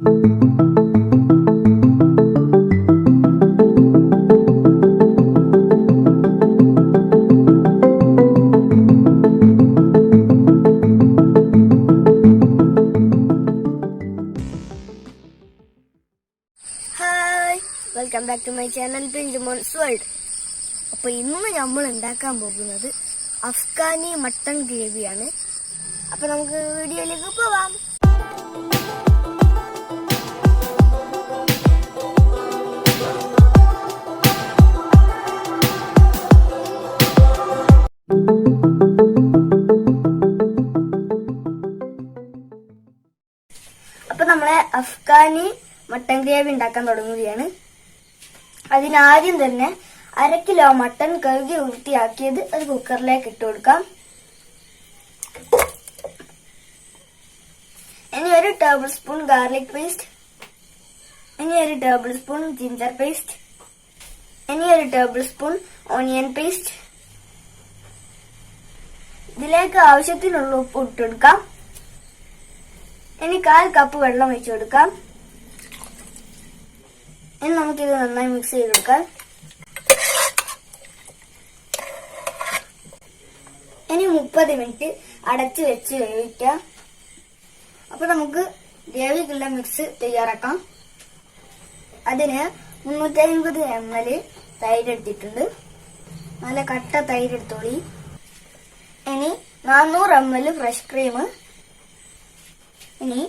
Welcome back to my channel പിഞ്ചുമോൺസ് world അപ്പോൾ ഇന്ന് നമ്മൾ ഉണ്ടാക്കാൻ പോകുന്നത് അഫ്ഗാനി മട്ടൺ ഗ്രേവിയാണ്. അപ്പോൾ നമുക്ക് വീഡിയോയിലേക്ക് പോവാം. അഫ്ഗാനി മട്ടൻ ഗ്രേവി ഉണ്ടാക്കാൻ തുടങ്ങുകയാണ്. അതിനാദ്യം തന്നെ അര കിലോ മട്ടൻ കഴുകി വൃത്തിയാക്കിയത് അത് കുക്കറിലേക്ക് ഇട്ട് കൊടുക്കാം. ഇനി ഒരു ടേബിൾ സ്പൂൺ ഗാർലിക് പേസ്റ്റ് ഇനി ഒരു ടേബിൾ സ്പൂൺ ജിഞ്ചർ പേസ്റ്റ് ഇനി ഒരു ടേബിൾ സ്പൂൺ ഓണിയൻ പേസ്റ്റ് ഇതിലേക്ക് ആവശ്യത്തിനുള്ള ഉപ്പ് ഇട്ടെടുക്കാം ഇനി കാൽ കപ്പ് വെള്ളം ഒഴിച്ചു കൊടുക്കാം. ഇനി നമുക്കിത് നന്നായി മിക്സ് ചെയ്ത് ചെയ്തെടുക്കാം. ഇനി മുപ്പത് മിനിറ്റ് അടച്ചു വെച്ച് വേവിക്കാം. അപ്പൊ നമുക്ക് ഗ്രേവിക്കുള്ള മിക്സ് തയ്യാറാക്കാം. അതിന് മുന്നൂറ്റി അമ്പത് എം എൽ തൈര് എടുത്തിട്ടുണ്ട്. നല്ല കട്ട തൈര് എടുത്തോളി. ഇനി നാനൂറ് എം എൽ ഫ്രഷ് ക്രീം ഇനി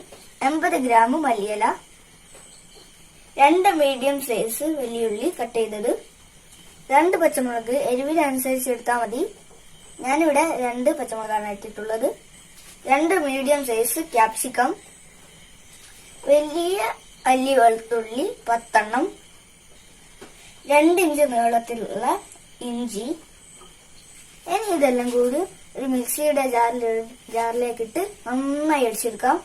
എൺപത് ഗ്രാം മല്ലിയില. രണ്ട് മീഡിയം സൈസ് വലിയുള്ളി കട്ട് ചെയ്തത്. രണ്ട് പച്ചമുളക് എരിവിനനുസരിച്ച് എടുത്താൽ മതി. ഞാനിവിടെ രണ്ട് പച്ചമുളകാണ് ഇട്ടിട്ടുള്ളത്. രണ്ട് മീഡിയം സൈസ് ക്യാപ്സിക്കം വലിയ അല്ലി വെളുത്തുള്ളി പത്തെണ്ണം രണ്ട് ഇഞ്ച് നീളത്തിലുള്ള ഇഞ്ചി. ഇനി ഇതെല്ലാം കൂടി ഒരു മിക്സിയുടെ ജാറിൽ ജാറിലേക്കിട്ട് നന്നായി അടിച്ചെടുക്കാം.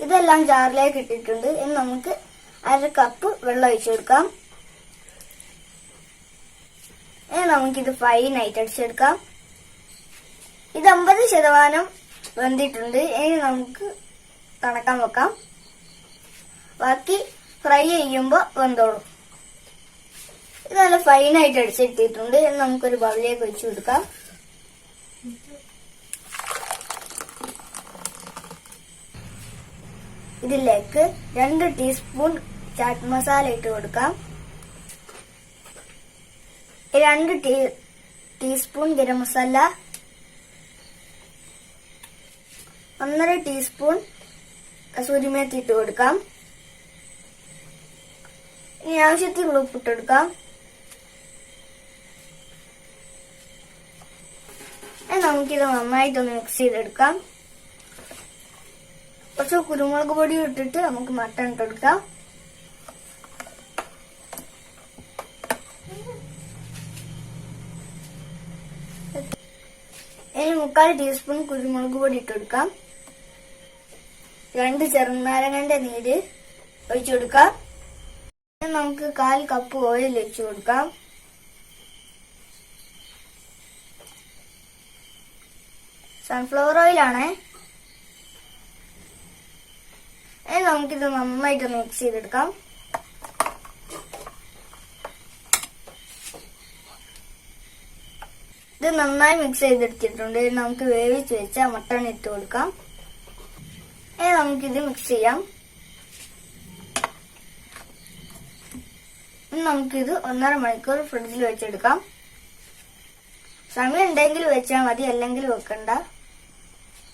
ഇതെല്ലാം ജാറിലേക്ക് ഇട്ടിട്ടുണ്ട്. ഇനി നമുക്ക് അര കപ്പ് വെള്ളം ഒഴിച്ചു കൊടുക്കാം. നമുക്കിത് ഫൈനായിട്ട് അടിച്ചെടുക്കാം. ഇത് അമ്പത് ശതമാനം വെന്തിട്ടുണ്ട്. ഇനി നമുക്ക് കണക്കാൻ വെക്കാം ബാക്കി ഫ്രൈ ചെയ്യുമ്പോൾ വെന്തോളും. ഇത് നല്ല ഫൈനായിട്ട് അടിച്ചെടുത്തിട്ടുണ്ട് നമുക്കൊരു ബൗളിലേക്ക് ഒഴിച്ചു കൊടുക്കാം. ഇതിലേക്ക് രണ്ട് ടീസ്പൂൺ ചാറ്റ് മസാല ഇട്ട് കൊടുക്കാം. രണ്ട് ടീ ടീസ്പൂൺ ഗരം മസാല ഒന്നര ടീസ്പൂൺ കസൂരിമേത്തി ഇട്ട് കൊടുക്കാം. ഇനി ആവശ്യത്തിന് ഉപ്പ് ഇട്ട് കൊടുക്കാം. നമുക്കിത് നന്നായിട്ടൊന്ന് മിക്സ് ചെയ്തെടുക്കാം. കുറച്ച് കുരുമുളക് പൊടി ഇട്ടിട്ട് നമുക്ക് മട്ടൺ ഇട്ടെടുക്കാം ഇനി മുക്കാൽ ടീസ്പൂൺ കുരുമുളക് പൊടി ഇട്ടെടുക്കാം രണ്ട് ചെറുനാരങ്ങന്റെ നീര് ഒഴിച്ചു കൊടുക്കാം. നമുക്ക് കാൽ കപ്പ് ഓയിൽ ഒഴിച്ചു കൊടുക്കാം. സൺഫ്ലവർ ഓയിലാണേ. ഇനി നമുക്കിത് നന്നായിട്ട് മിക്സ് ചെയ്തെടുക്കാം. ഇത് നന്നായി മിക്സ് ചെയ്തെടുത്തിട്ടുണ്ട്. നമുക്ക് വേവിച്ച് വെച്ച മട്ടൺ ഇട്ട് കൊടുക്കാം. ഇനി നമുക്കിത് മിക്സ് ചെയ്യാം. നമുക്കിത് ഒന്നര മണിക്കൂർ ഫ്രിഡ്ജിൽ വെച്ചെടുക്കാം. സമയം ഉണ്ടെങ്കിൽ വെച്ചാൽ മതി അല്ലെങ്കിൽ വെക്കണ്ട.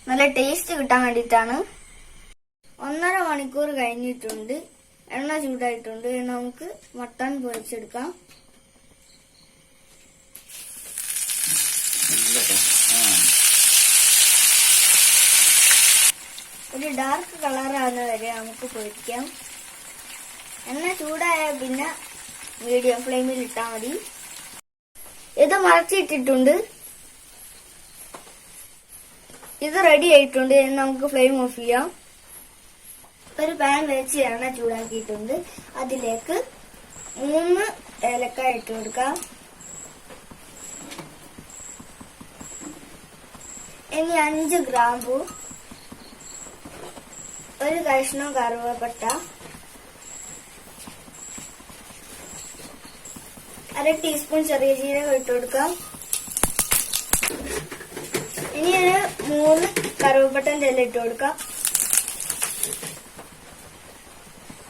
നല്ല ടേസ്റ്റ് കിട്ടാൻ വേണ്ടിയിട്ടാണ്. ഒന്നര മണിക്കൂർ കഴിഞ്ഞിട്ടുണ്ട്. എണ്ണ ചൂടായിട്ടുണ്ട്. നമുക്ക് മട്ടൺ പൊരിച്ചെടുക്കാം. ഒരു ഡാർക്ക് കളറാകുന്ന വരെ നമുക്ക് പൊരിക്കാം. എണ്ണ ചൂടായ പിന്നെ മീഡിയം ഫ്ലെയിമിൽ ഇട്ടാൽ മതി. ഇത് മറച്ചിട്ടിട്ടുണ്ട്. ഇത് റെഡി ആയിട്ടുണ്ട്. നമുക്ക് ഫ്ലെയിം ഓഫ് ചെയ്യാം. ഒരു പാൻ വെച്ച് എണ്ണ ചൂടാക്കിയിട്ടുണ്ട്. അതിലേക്ക് മൂന്ന് ഏലക്കായ ഇട്ട് കൊടുക്കാം. ഇനി അഞ്ച് ഗ്രാമ്പു ഒരു കഷ്ണം കറുവപ്പട്ട അര ടീസ്പൂൺ ചെറിയ ജീരകം ഇട്ട് കൊടുക്കാം. ഇനി ഒരു മൂന്ന് കറുവപ്പട്ടന്റെ ഇല ഇട്ട് കൊടുക്കാം.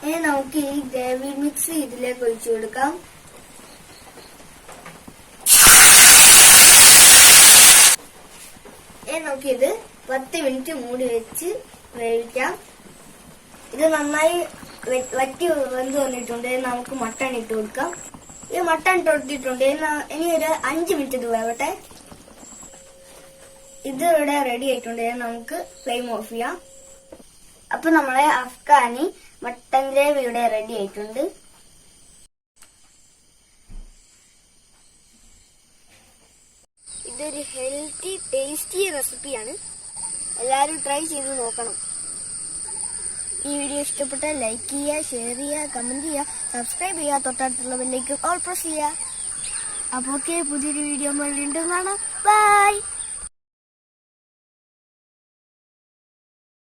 ഇനി നമുക്ക് ഈ ഗ്രേവി മിക്സ് ഇതിലേക്ക് ഒഴിച്ചു കൊടുക്കാം. ഇനി നമുക്കിത് പത്ത് മിനിറ്റ് മൂടി വെച്ച് വേവിക്കാം. ഇത് നന്നായി വറ്റി വെന്ത് വന്നിട്ടുണ്ട്. നമുക്ക് മട്ടൺ ഇട്ട് കൊടുക്കാം. ഈ മട്ടൺ ഇട്ട് കൊടുത്തിട്ടുണ്ട്. ഇനി ഒരു അഞ്ച് മിനിറ്റ് ഇത് വേവട്ടെ. ഇത് ഇവിടെ റെഡി ആയിട്ടുണ്ട്. നമുക്ക് ഫ്ലെയിം ഓഫ് ചെയ്യാം. അപ്പൊ നമ്മളെ അഫ്ഗാനി മട്ടൻ ഗ്രേവി ഇവിടെ റെഡി ആയിട്ടുണ്ട്. ഇതൊരു ഹെൽത്തി ടേസ്റ്റി റെസിപ്പിയാണ് എല്ലാവരും ട്രൈ ചെയ്ത് നോക്കണം. ഈ വീഡിയോ ഇഷ്ടപ്പെട്ടാൽ ലൈക്ക് ചെയ്യുക ഷെയർ ചെയ്യുക കമന്റ് ചെയ്യുക സബ്സ്ക്രൈബ് ചെയ്യുക. തൊട്ടടുത്തുള്ള ബെല്ലേക്ക് ഓൾ പ്രസ് ചെയ്യുക. അപ്പോൾ ഓക്കെ പുതിയൊരു വീഡിയോ വീണ്ടും കാണാം. ബൈ